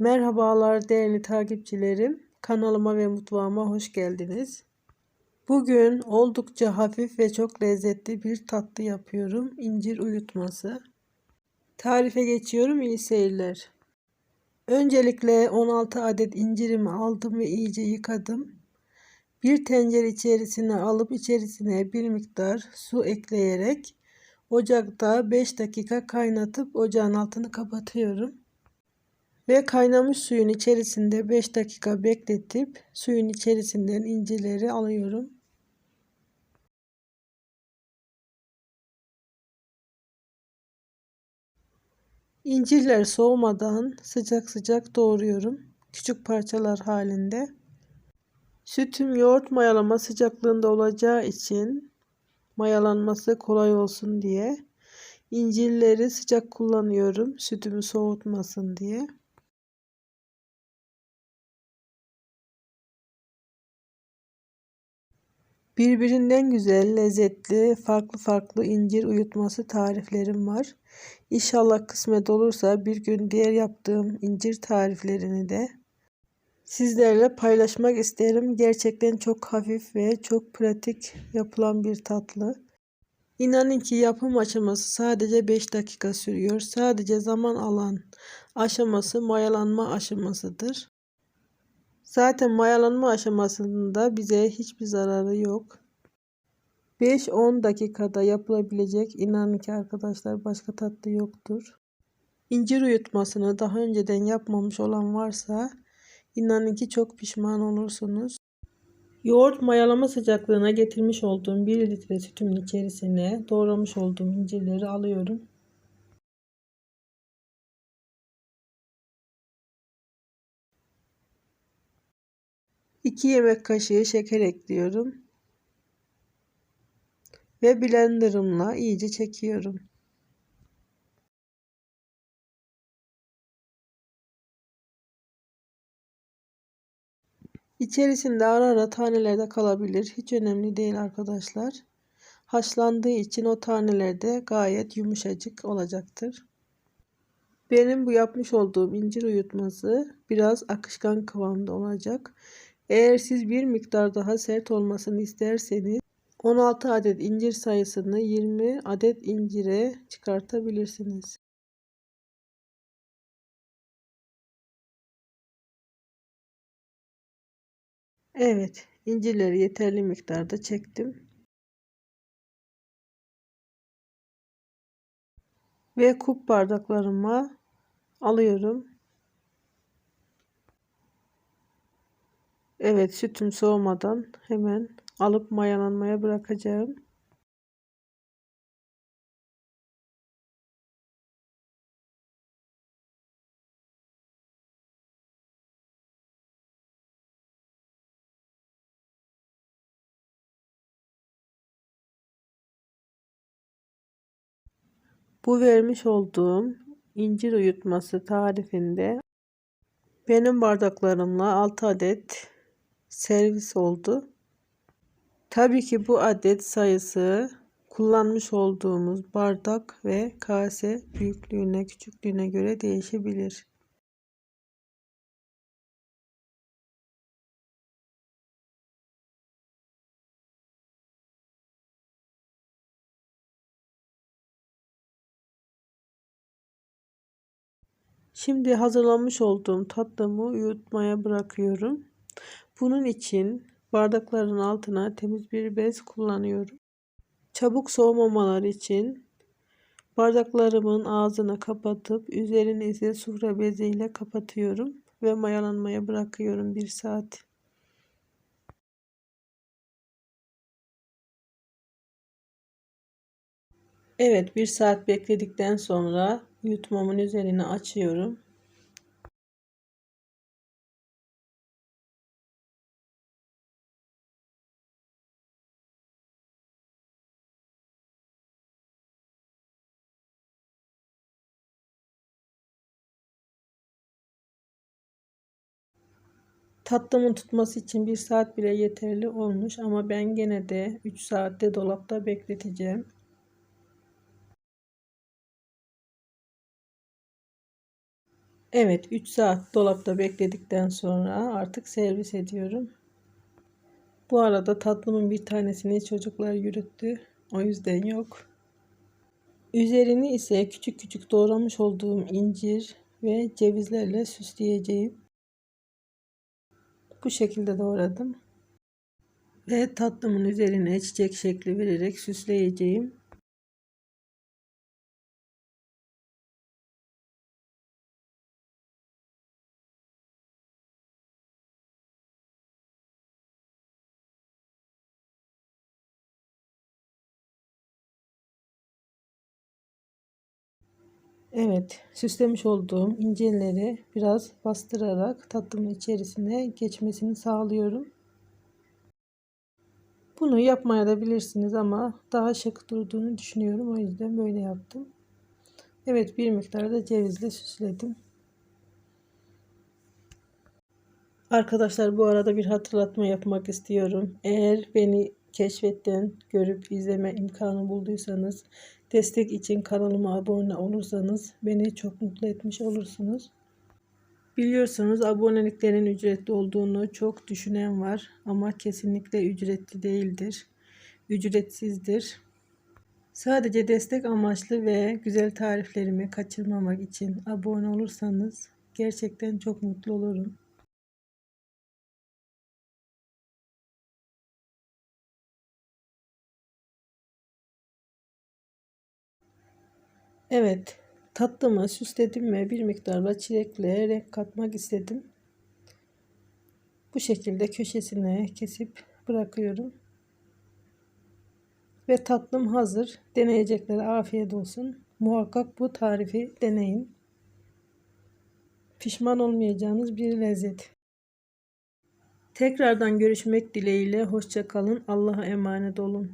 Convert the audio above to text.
Merhabalar değerli takipçilerim. Kanalıma ve mutfağıma hoş geldiniz. Bugün oldukça hafif ve çok lezzetli bir tatlı yapıyorum. İncir uyutması. Tarife geçiyorum. İyi seyirler. Öncelikle 16 adet incirimi aldım ve iyice yıkadım. Bir tencere içerisine alıp içerisine bir miktar su ekleyerek ocakta 5 dakika kaynatıp ocağın altını kapatıyorum. Ve kaynamış suyun içerisinde 5 dakika bekletip suyun içerisinden incileri alıyorum. İncirler soğumadan sıcak sıcak doğruyorum. Küçük parçalar halinde. Sütüm yoğurt mayalama sıcaklığında olacağı için mayalanması kolay olsun diye incirleri sıcak kullanıyorum. Sütümü soğutmasın diye. Birbirinden güzel, lezzetli, farklı farklı incir uyutması tariflerim var. İnşallah kısmet olursa bir gün diğer yaptığım incir tariflerini de sizlerle paylaşmak isterim. Gerçekten çok hafif ve çok pratik yapılan bir tatlı. İnanın ki yapım aşaması sadece 5 dakika sürüyor. Sadece zaman alan aşaması mayalanma aşamasıdır. Zaten mayalanma aşamasında bize hiçbir zararı yok. 5-10 dakikada yapılabilecek inanın ki arkadaşlar başka tatlı yoktur. İncir uyutmasını daha önceden yapmamış olan varsa inanın ki çok pişman olursunuz. Yoğurt mayalama sıcaklığına getirmiş olduğum 1 litre sütümün içerisine doğramış olduğum incirleri alıyorum. 2 yemek kaşığı şeker ekliyorum. Ve blenderımla iyice çekiyorum. İçerisinde ara ara taneler de kalabilir. Hiç önemli değil arkadaşlar. Haşlandığı için o taneler de gayet yumuşacık olacaktır. Benim bu yapmış olduğum incir uyutması biraz akışkan kıvamda olacak. Eğer siz bir miktar daha sert olmasını isterseniz 16 adet incir sayısını 20 adet incire çıkartabilirsiniz. Evet, incirleri yeterli miktarda çektim. Ve kup bardaklarıma alıyorum. Evet sütüm soğumadan hemen alıp mayalanmaya bırakacağım. Bu vermiş olduğum incir uyutması tarifinde benim bardaklarımla 6 adet servis oldu. Tabii ki bu adet sayısı kullanmış olduğumuz bardak ve kase büyüklüğüne küçüklüğüne göre değişebilir. Şimdi hazırlamış olduğum tatlımı yutmaya bırakıyorum. Bunun için bardakların altına temiz bir bez kullanıyorum. Çabuk soğumamaları için bardaklarımın ağzını kapatıp üzerini ise sufra beziyle kapatıyorum ve mayalanmaya bırakıyorum bir saat. Evet bir saat bekledikten sonra yutmamın üzerine açıyorum. Tatlımın tutması için bir saat bile yeterli olmuş ama ben gene de 3 saatte dolapta bekleteceğim. Evet 3 saat dolapta bekledikten sonra artık servis ediyorum. Bu arada tatlımın bir tanesini çocuklar yürüttü. O yüzden yok. Üzerini ise küçük küçük doğramış olduğum incir ve cevizlerle süsleyeceğim. Bu şekilde doğradım. Ve tatlımın üzerine çiçek şekli vererek süsleyeceğim. Evet, süslemiş olduğum incirleri biraz bastırarak tatlımın içerisine geçmesini sağlıyorum. Bunu yapmaya da bilirsiniz ama daha şık durduğunu düşünüyorum. O yüzden böyle yaptım. Evet, bir miktar da cevizle süsledim. Arkadaşlar bu arada bir hatırlatma yapmak istiyorum. Eğer beni keşfetten görüp izleme imkanı bulduysanız destek için kanalıma abone olursanız beni çok mutlu etmiş olursunuz. Biliyorsunuz aboneliklerin ücretli olduğunu çok düşünen var ama kesinlikle ücretli değildir. Ücretsizdir. Sadece destek amaçlı ve güzel tariflerimi kaçırmamak için abone olursanız gerçekten çok mutlu olurum. Evet, tatlımı süsledim ve bir miktarla çilekle renk katmak istedim. Bu şekilde köşesine kesip bırakıyorum. Ve tatlım hazır. Deneyeceklere afiyet olsun. Muhakkak bu tarifi deneyin. Pişman olmayacağınız bir lezzet. Tekrardan görüşmek dileğiyle. Hoşçakalın. Allah'a emanet olun.